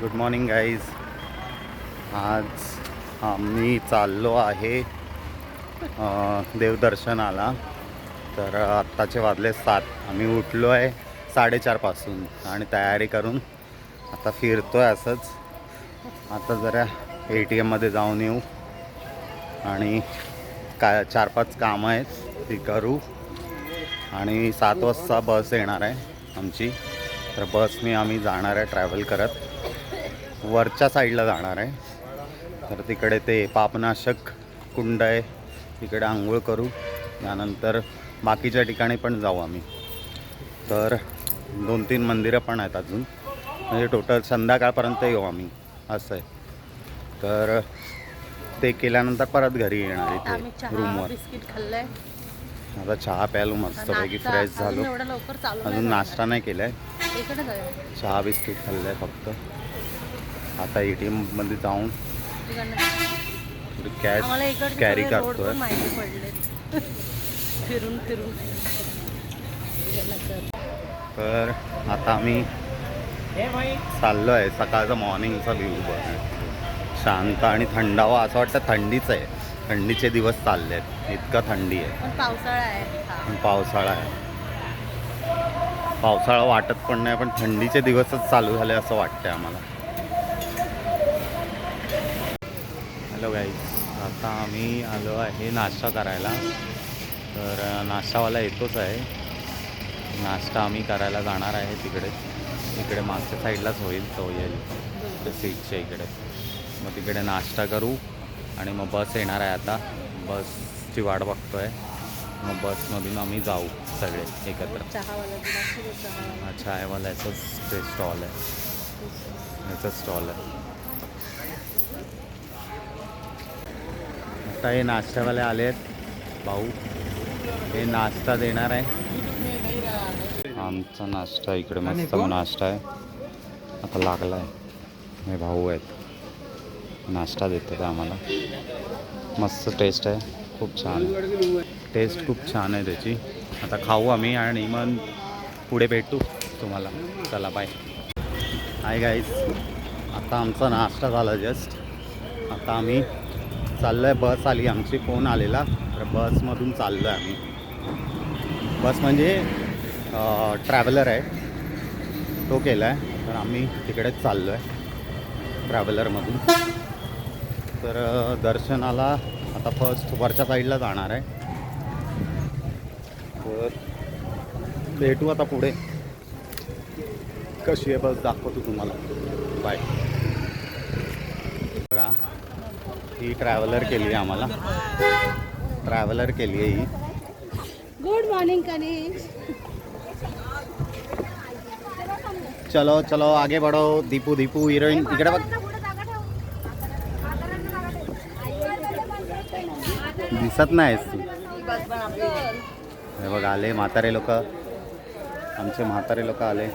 Good morning guys आज आम्ही चाललो आहे देवदर्शनाला. तर आत्ताचे वाजले सात. आम्ही उठलो आहे साडेचारपासून आणि तयारी करून आता फिरतो आहे असंच. आता जरा ए टी एममध्ये जाऊन येऊ. आणि काय चार पाच कामं आहेत ती करू. आणि सात वाजता बस येणार आहे आमची. तर बसने आम्ही जाणार आहे ट्रॅव्हल करत. वरच्या साईडला जाणार आहे. तर तिकडे ते पापनाशक कुंड आहे. तिकडे आंघोळ करू. त्यानंतर बाकीच्या ठिकाणी पण जाऊ आम्ही. तर दोन तीन मंदिरं पण आहेत अजून. म्हणजे टोटल संध्याकाळपर्यंत येऊ आम्ही. असं आहे. तर ते केल्यानंतर परत घरी येणार इथे रूमवर बिस्किट खाल्लंय. आता चहा प्यायलो मस्तपैकी फ्रेश झालो. अजून. नाश्ता नाही केला आहे इकडे जाऊया. चहा बिस्किट खाल्लं आहे फक्त. आता ए टी एममध्ये जाऊन कॅश कॅरी करतोय. फिरून फिरून. तर. आता आम्ही चाललो आहे. सकाळचा मॉर्निंगचा व्ह्यू बघ शांत आणि थंडावा. असं वाटतं थंडीच आहे. थंडीचे दिवस चालले आहेत इतका थंडी आहे. पण पावसाळा आहे. हा. पावसाळा आहे. पावसाळा वाटत पण नाही पण थंडीचे दिवसच चालू झाले असं वाटतंय आम्हाला. हॅलो गाईज आता आम्ही आलो आहे नाश्ता करायला. तर नाश्तावाला येतोच आहे. नाश्ता आम्ही करायला जाणार आहे तिकडे. इकडे मागच्या साईडलाच होईल तो येईल. सीटच्या इकडे. मग तिकडे नाश्ता करू आणि मग बस येणार आहे आता. बसची वाट बघतोय. मग बसमधून आम्ही जाऊ सगळे एकत्र. अच्छा आहे मला याचंच ते स्टॉल आहे. याचं स्टॉल आहे. आता हे नाश्त्यावाले आले आहेत भाऊ हे नाश्ता देणार आहे. आमचा नाश्ता इकडे मस्त नाश्ता आहे. आता लागला आहे हे भाऊ आहेत. नाश्ता देतात आम्हाला. मस्त टेस्ट आहे. खूप छान टेस्ट खूप छान आहे त्याची. आता खाऊ आम्ही आणि मग पुढे भेटू तुम्हाला. चला बाय हाय गाईज आता आमचा नाश्ता झाला जस्ट आता आम्ही चाललो आहे बस आली. आमची फोन आलेला? तर बसमधून चाललो आहे आम्ही. बस म्हणजे ट्रॅव्हलर आहे. तो केला आहे तर आम्ही तिकडेच चाललो आहे ट्रॅव्हलरमधून तर दर्शनाला आता फर्स्ट वरच्या साईडला जाणार आहे. तर भेटू आता पुढे. कशी आहे बस? दाखवतो तुम्हाला. बाय बघा ही ट्रॅव्हलर केली आहे आम्हाला. ट्रॅव्हलर केली आहे ही. गुड मॉर्निंग कनिश चलो चलो आगे बढ़ो. दीपू दीपू हिरोईन तिकडे बघ. दिसत नाहीस. तू हे बघ आले म्हातारे लोक. आमचे म्हातारे लोक आले.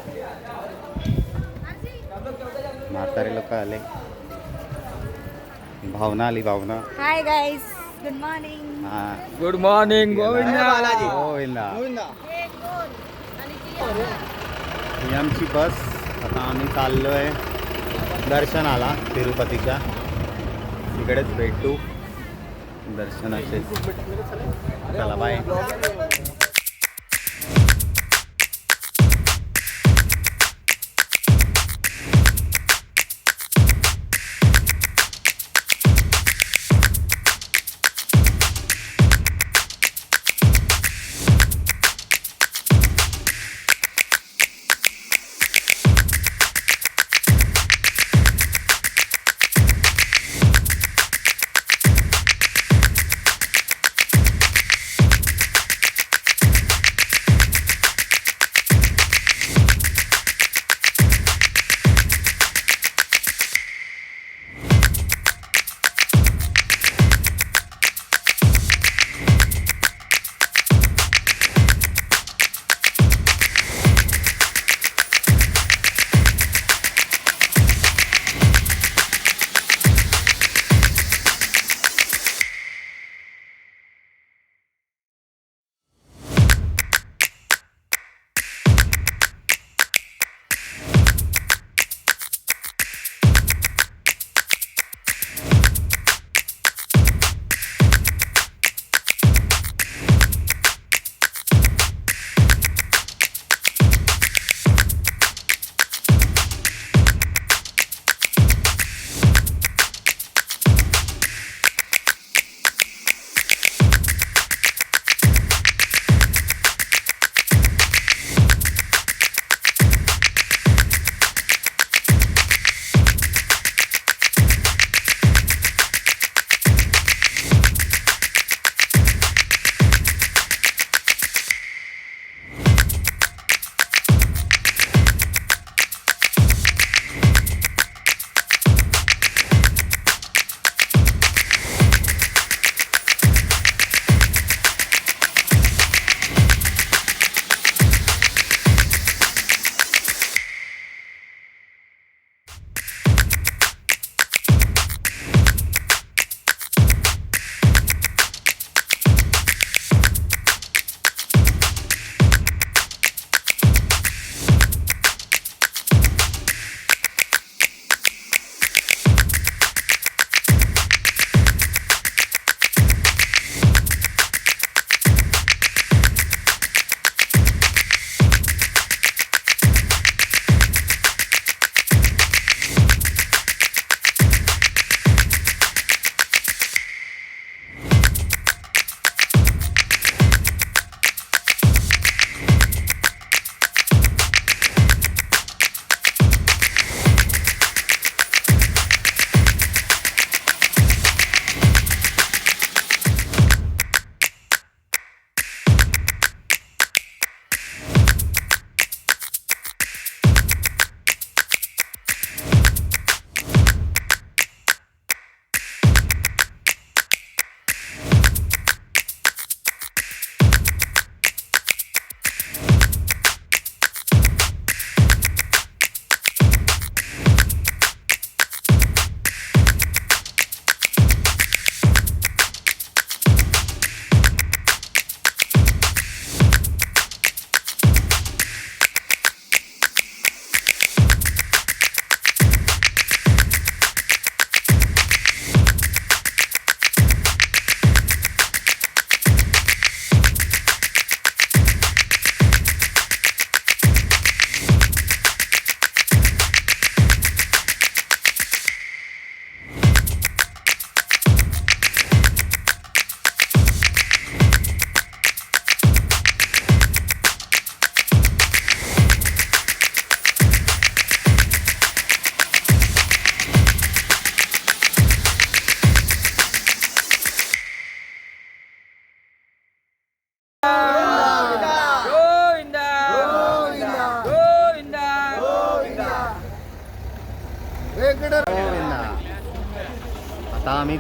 म्हातारे लोक आले. भावना आली Bhavana. Hi guys good morning हा. Good morning Govinda. गोविंदा. ही आमची बस. आता आम्ही चाललो आहे दर्शनाला तिरुपतीच्या. तिकडेच भेटू. दर्शनाचे. चला बाय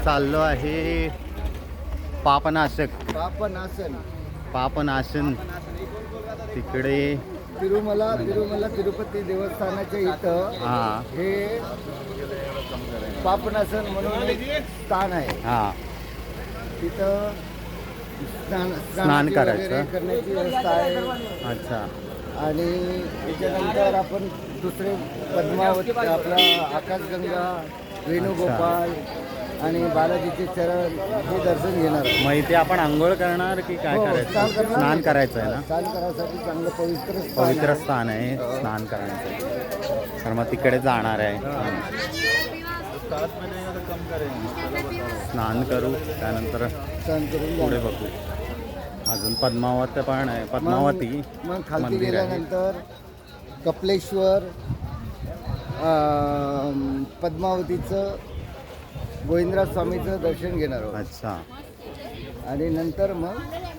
चाललो आहे. पापनाशक. पापनासन पापनाशन. तिकडे. तिरुमला तिरुमला तिरुपती देवस्थानाच्या इथं हा. हे पापनासन म्हणून एक स्थान आहे. हा. तिथं स्नान स्नान स्नानाची करायचं. वगैरे करण्याची व्यवस्था आहे. अच्छा. आणि त्याच्यानंतर आपण दुसरे पद्मावती आपला आकाशगंगा वेणुगोपाल आणि बालाजीचे चरण हे दर्शन घेणार. मग इथे आपण आंघोळ करणार की काय हो, करायचं स्नान करणार. स्नान करायचं आहे ना स्नान करायसाठी चांगलं पवित्र स्थान पवित्र. स्थान आहे स्नान करायचं तर मग तिकडे जाणार आहे स्नान करू त्यानंतर स्नान करून पुढे जाणार. बघू अजून पद्मावत पण आहे पद्मावती मग- मग खालती मंदिर आहे गेल्यानंतर कपलेश्वर अं, पद्मावतीचं गोविंदराज स्वामीचं दर्शन घेणार आहोत. अच्छा. आणि नंतर मग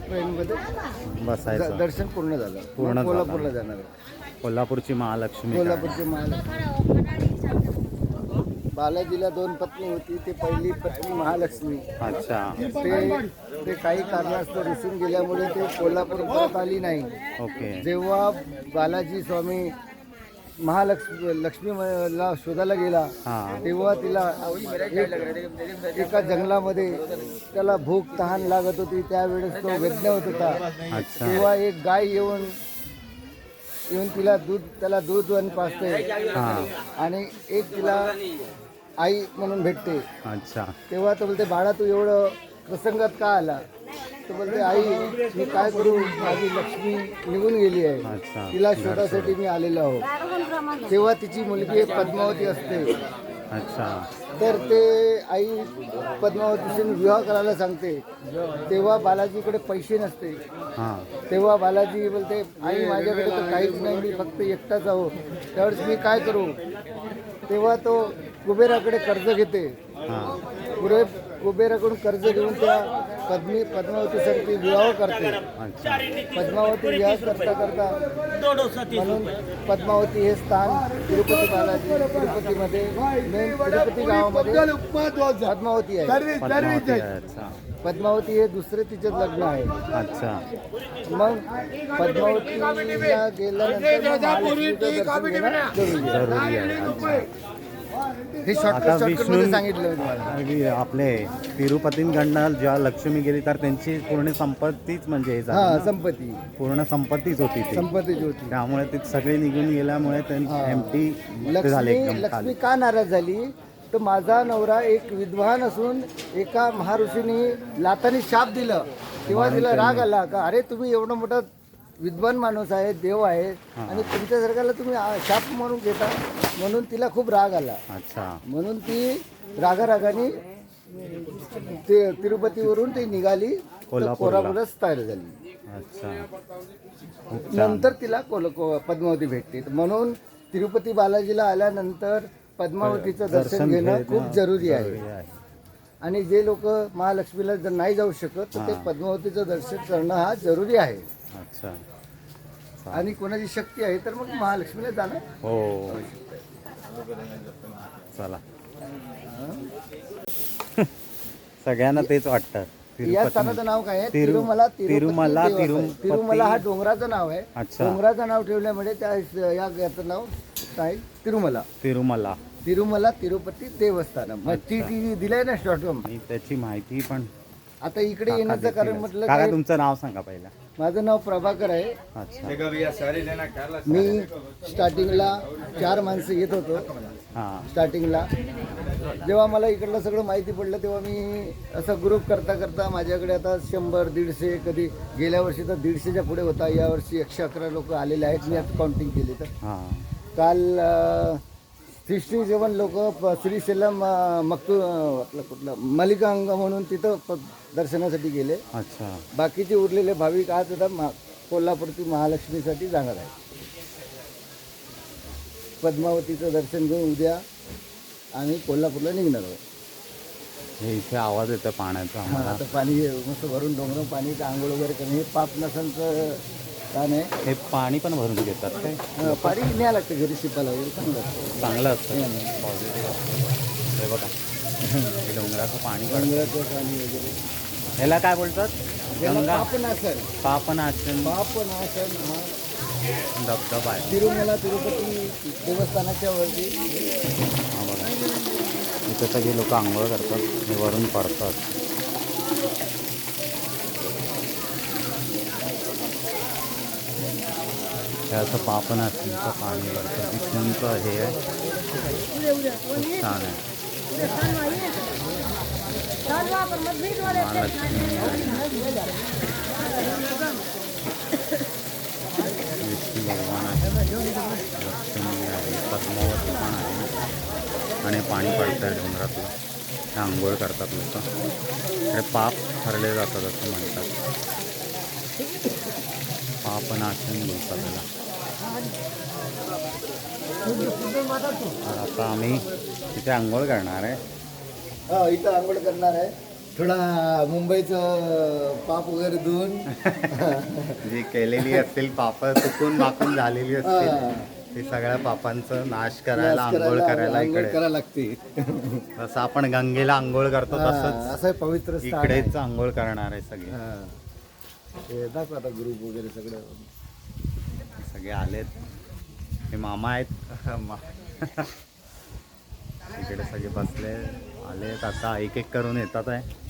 ट्रेनमध्ये द- बसायचं दर्शन पूर्ण झालं. पूर्ण झालं. कोल्हापूरला जाणार. कोल्हापूरची महालक्ष्मी कोल्हापूरचे महालक्ष्मी. बालाजीला दोन पत्नी होती ते पहिली पत्नी महालक्ष्मी. अच्छा. ते ते काही कारणास्तव रुसून गेल्यामुळे ते कोल्हापूर परत आली नाही. ओके. जेव्हा बालाजी स्वामी महालक्ष्मी लक्ष्मीला शोधायला गेला हा. तेव्हा तिला एक- एका जंगलामध्ये त्याला भूक तहान लागत होती. त्यावेळेस तो वेदना होत होता. अच्छा. तेव्हा एक गाय येऊन येऊन तिला दूध त्याला दूध आणि पाजते. हा. आणि एक तिला आई म्हणून भेटते. अच्छा. तेव्हा तो बोलते बाळा तू एवढं प्रसंगात का आला? बोलते आई मी काय करू? माझी लक्ष्मी निघून गेली आहे. तिला शोधासाठी मी आलेलो आहो तेव्हा तिची मुलगी एक पद्मावती असते. अच्छा. तर ते आई पद्मावतीशी विवाह करायला सांगते. तेव्हा बालाजीकडे पैसे नसते. हा. तेव्हा बालाजी बोलते आई माझ्याकडे तर काहीच नाही मी फक्त एकटाच आहो. त्यावेळेस मी काय करू? तेव्हा तो कुबेराकडे कर्ज घेते. हा. पुरे कुबेराकडून कर्ज घेऊन त्या पद्मी पद्मावतीसाठी विवाह करते अच्छा पद्मावती विवाह करता करता म्हणून पद्मावती हे स्थान तिरुपती बालाजी तिरुपतीमध्ये मेन तिरुपती गावामध्ये पद्मावती आहे पद्मावती आहे अच्छा पद्मावती हे दुसरे तिचे लग्न आहे अच्छा मग पद्मावतीला गेल्यानंतर मग महालक्ष्मीचं दर्शन घेणं जरुरी आहे. जरुरी आहे अच्छा हे आता शॉर्टकटमध्ये विष्णू सांगितलं मी तुम्हाला आणि आपले तिरुपतींकडनं जेव्हा लक्ष्मी गेली तर त्यांची पूर्ण संपत्तीच म्हणजे हे झाली हा ना? संपत्ती. पूर्ण संपत्तीच होती ती. संपत्तीची होती. त्यामुळे ती सगळी निघून गेल्यामुळे हा. त्यांची एमटी झाले लक्ष्मी एकदम लक्ष्मी का नाराज झाली? तर माझा नवरा एक विद्वान असून एका महर्षीने लातानी शाप दिलं. तेव्हा तिला राग आला का अरे तुम्ही एवढं मोठा विद्वान माणूस आहे देव आहे. आणि तुमच्यासारख्याला तुम्ही आ- शाप म्हणून घेता म्हणून तिला खूप राग आला. अच्छा. म्हणून ती रागारागाने ते तिरुपतीवरून ती निघाली तर कोल्हापूरला. कोल्हापूरच तयार झाली. अच्छा. खूप छान. नंतर तिला कोल को- पद्मावती भेटते म्हणून तिरुपती बालाजीला आल्यानंतर पद्मावतीचं दर्शन घेणं खूप जरुरी आहे. आणि जे लोक महालक्ष्मीला जर नाही जाऊ शकत तर ते. पद्मावतीचं दर्शन करणं हा जरुरी आहे. अच्छा. आणि कोणाची शक्ती आहे तर मग महालक्ष्मीला जाणं हो. चला. सगळ्यांना तेच वाटतं. या स्थानाचं नाव काय आहे? तिरु- तिरुमला तिरुमला, तिरुमला हा डोंगराचं नाव आहे. डोंगराचं नाव ठेवल्यामुळे त्या या याचं नाव काय? तिरुमला. तिरुमला. तिरुमला तिरुपती देवस्थान. दिलंय ना शॉर्ट त्याची माहिती पण आता इकडे येण्याचं कारण. म्हटलं काका काय? तुमचं नाव सांगा पहिला. माझं नाव प्रभाकर आहे. अच्छा. मी स्टार्टिंगला चार माणसं येत होतो. हा. स्टार्टिंगला. जेव्हा मला इकडलं सगळं माहिती पडलं तेव्हा मी असं ग्रुप करता करता माझ्याकडे आता शंभर दीडशे कधी गेल्या वर्षी तर दीडशेच्या पुढे होता. यावर्षी एकशे अकरा लोक आलेले आहेत. मी आता काउंटिंग केली तर. हा. काल सिक्स्टी सेवन लोक श्रीशैलम मक्तू आपलं कुठलं मलिकांग म्हणून तिथं प- दर्शनासाठी गेले. अच्छा. बाकीचे उरलेले भाविक आज आता मा कोल्हापूरची महालक्ष्मीसाठी जाणार आहे पद्मावतीचं दर्शन घेऊन उद्या आम्ही कोल्हापूरला निघणार आहोत. हे इथे आवाज येतो पाण्याचा आम्हाला. आता पाणी मस्त भरून डोंगर पाणी आंघोळ वगैरे करणं हे पाप नसनचं का नाही हे पाणी पण भरून घेतात काय? हा, पाणी न्यायला लागतं घरी शिपायला वगैरे चांगलं असतं चांगलं असतं. पॉझिटिव्ह हे बघा. हे डोंगराचं पाणी पडतं. डोंगराचं पाणी वगैरे. ह्याला काय बोलतात? याला गंगा. पापनासन पापनाशन. पापनासन हा. धबधबा आहे. तिरुमला तिरुपती देवस्थानाच्या वरती. हा बघा. इथं सगळे लोक आंघोळ करतात. हे वरून पडतात. हे असं पापनाशनचं पाणी पडतं विष्णूंचं हे आहे. खूप छान आहे. विष्णू भगवान आहे. लक्ष्मी आहे. पद्मावती पण आहे. आणि पाणी पडतं आहे डोंगरातलं. ते आंघोळ करतात लोक. इकडे पाप हरले जातात असं म्हणतात. पापनाशन बोलतात त्याला तर आता आम्ही तिथे आंघोळ करणार आहे. हा इथं आंघोळ करणार आहे. थोडा मुंबईचं पाप वगैरे धुवून. जी केलेली असतील पाप चुकून माकून झालेली. असतील ते सगळ्या पापांचं नाश करायला आंघोळ करायला इकडे. करायला लागते. जसं आपण गंगेला आंघोळ करतो तसंच असं पवित्र. इकडेच आंघोळ करणार आहे सगळे. ते दाखव आता ग्रुप वगैरे सगळं. सगळे आलेत. हे मामा आहेत. मा- इकडे सगळे बसले. आलेत आता. एक एक करून येतात आहे.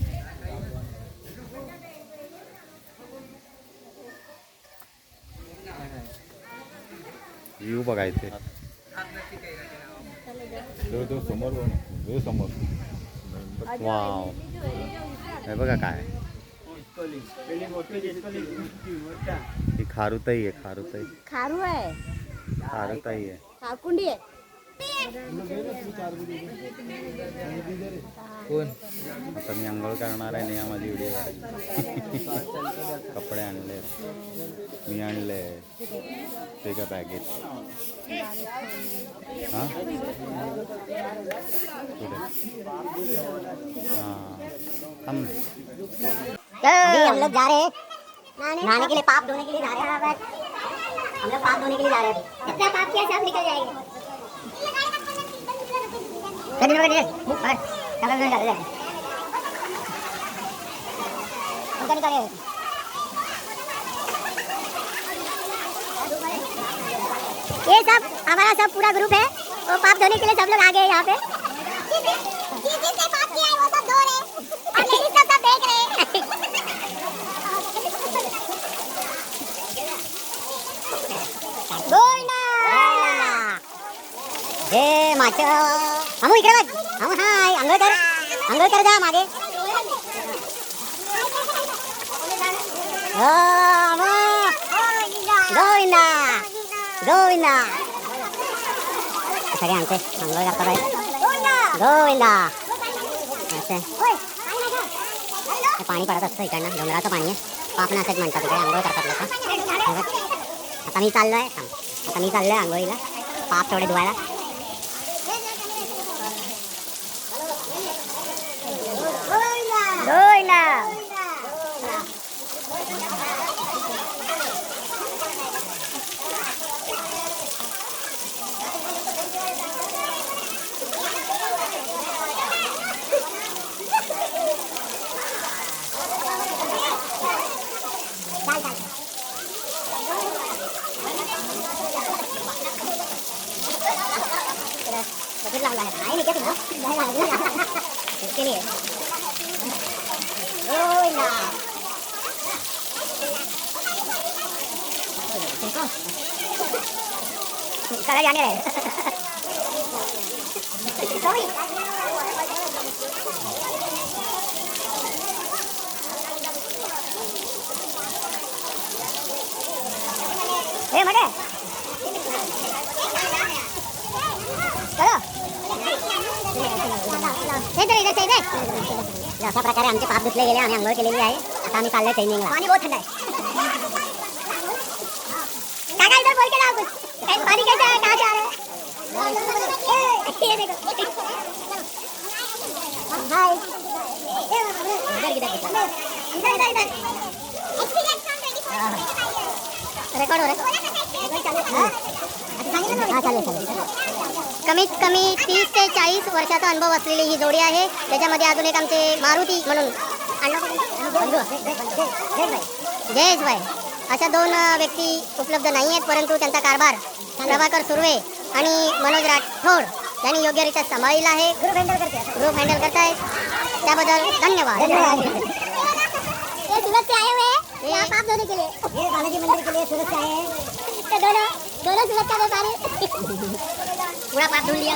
व्ह्यू बघायचे वाव हे बघा काय. ही खारुताई आहे खारुताई. खारू आहे. खारुताई आहे. खारकुंडी आहे. आता मी आंघोळ करणार आहे नेहा माझी व्हिडिओ काढायची कपडे आणले. मी आणले. ते का बॅगेत हां? कुठे हां थांब ना. अभी हम लोग जा रहे हैं। नहाने के लिए पाप धोने के लिए जा रहे हैं। हम लोग पाप धोने के लिए जा रहे हैं पाप किया सब निकल जाएँगे। मुँह उनका निकाले ये सब हमारा सब पूरा ग्रुप है। वो पाप धोने के लिए सब लोग आ गए यहाँ पे। जिसने पाप किया है वो सब धो रहे हैं। और लेडीज़ सब सब देख रहे हैं। हे माच हमू इकडे बघ. हमू हाय. आंघोळ कर. आंघोळ कर जा मागे. हो, गोविंदा. गोविंदा. सगळे आमचे आंघोळ करतात आहे गोविंदा. असं. पाणी पडत असतं इकडनं. डोंगराचं पाणी आहे. पापण असंच म्हणतात इकडे. आंघोळ करतात लोक. आता मी चाललो आहे आता मी चाललो आहे आंघोळीला पाप थोडे धुवायला गोविंदा बघित लागला आहे नाही निघत ना नाही लागला इसके लिए गोविंदा करा जाने रहे ए मटे चलो हे तर इकडे अशा प्रकारे आमचे पाप धुतले गेले आम्ही आंघोळ केलेली आहे. आता आम्ही चाललोय ट्रेनिंगला पाणी बहुत थंड आहे काका इधर बोल के लाओ कुछ पानी कैसा है कहाँ से आ रहा है ये देखो हाय इधर इधर इधर इधर इधर रेकॉर्ड हो रहा कमीत कमी तीस ते चाळीस वर्षाचा अनुभव असलेली ही जोडी आहे. त्याच्यामध्ये अजून एक आमचे मारुती म्हणून. जयेश भाई अशा दोन व्यक्ती उपलब्ध नाही आहेत परंतु त्यांचा कारभार प्रभाकर सुर्वे आणि मनोज राठोड यांनी योग्यरित्या सांभाळलेला आहे. ग्रुप हँडल करते. ग्रुप हँडल करतायत. त्याबद्दल धन्यवाद. ये सूरत से आए हुए हैं यहाँ पाप धोने के लिए ये बालाजी मंदिर के लिए सूरत से आए हैं तो दोनों दोनों सूरत का व्यापार पूरा पाप धुल लिया.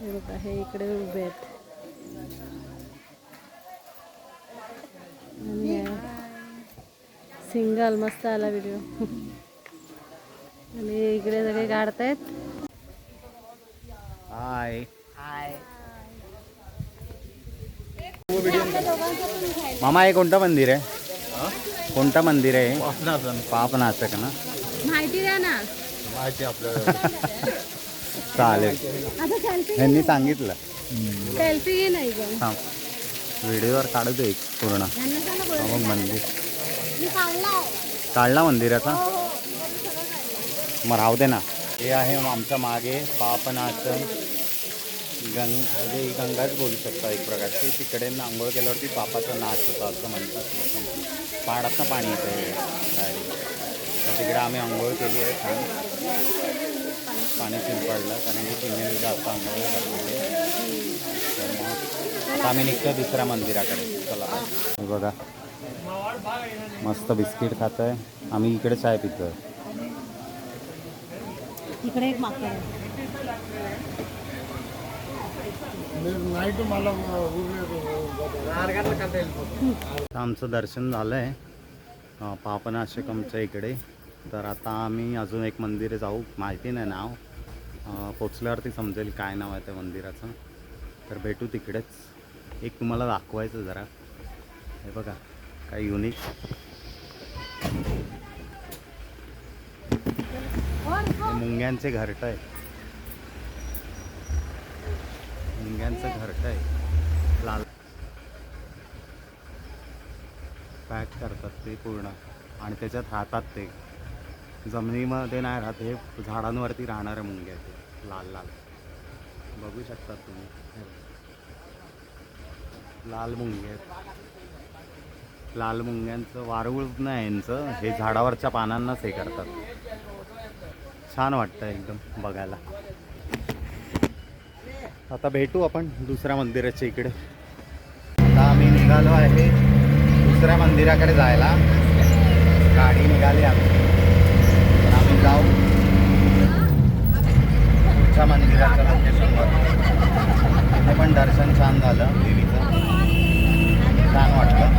हे बघा हे इकडे उभे आहेत. आणि सिंगल मस्त आला व्हिडिओ आणि इकडे सगळे काढतायत हाय मामा हे कोणतं मंदिर आहे? कोणतं मंदिर आहे पापनाशक ना? माहिती द्या ना. माहिती आपल्याला. चालेल. आता सेल्फी यांनी सांगितलं. सेल्फी घे नाही पण थांब. व्हिडिओवर काढू दे एक पूर्ण. यांना सांगा हा बोल. मग मंदिर. मी काढलाय. काढला मंदिराचा? मग राहू दे ना. हे आहे आमच्या मागे पापनाशन गंग म्हणजे ही गंगाच बोलू शकता एक प्रकारची. तिकडे आंघोळ केल्यावरती पापाचा नाश होता असं म्हणतात. पाडातनं पाणी येतं डायरेक्ट तर तिकडे आम्ही आंघोळ केली आहे छान. पाणी शिंपडलं कारण की तिने जास्त आंघोळ आता आम्ही निघतो दुसऱ्या मंदिराकडे चला. बघा मस्त बिस्किट खात आहे आम्ही इकडे चाय पितोय. इकडे एक माकड आमचं दर्शन झालं आहे पापनाशकमच्या इकडे. तर आता आम्ही अजून एक मंदिर जाऊ माहिती नाही नाव. पोचल्यावरती समजेल काय नाव आहे त्या मंदिराचं. तर भेटू तिकडेच. एक तुम्हाला दाखवायचं जरा. हे बघा काय युनिक मुंग्यांचे घरटं आहे. मुंग्यांचं घरट आहे. लाल. पॅक करतात ते पूर्ण. आणि त्याच्यात हातात ते. जमिनीमध्ये नाही राहत हे झाडांवरती राहणारे मुंगे आहेत. लाल लाल. बघू शकता तुम्ही. लाल मुंगे आहेत. लाल मुंग्यांचं वारुळ नाही यांचं हे झाडावरच्या पानांनाच हे करतात. छान वाटतं एकदम बघायला. आता भेटू आपण दुसऱ्या मंदिराच्या इकडे. आता आम्ही निघालो आहे दुसऱ्या मंदिराकडे जायला. गाडी निघाली आम्ही तर जाऊ पुढच्या मंदिराच्या लोकेशनवर तिथे पण दर्शन छान झालं देवीचं. छान वाटलं.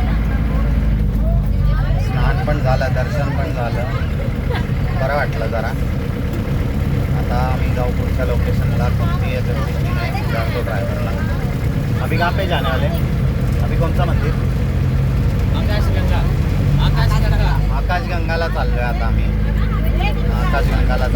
स्नान पण झालं दर्शन पण झालं. बरं वाटलं जरा. आता आम्ही जाऊ पुढच्या लोकेशनला कोणती एजन्सी नाही विचारतो ड्रायव्हरला अभी कहाँ पे जाने वाले अभी सा मंदिर? आकाशगंगाला चाललोय आता आम्ही. 啊，大家干该来。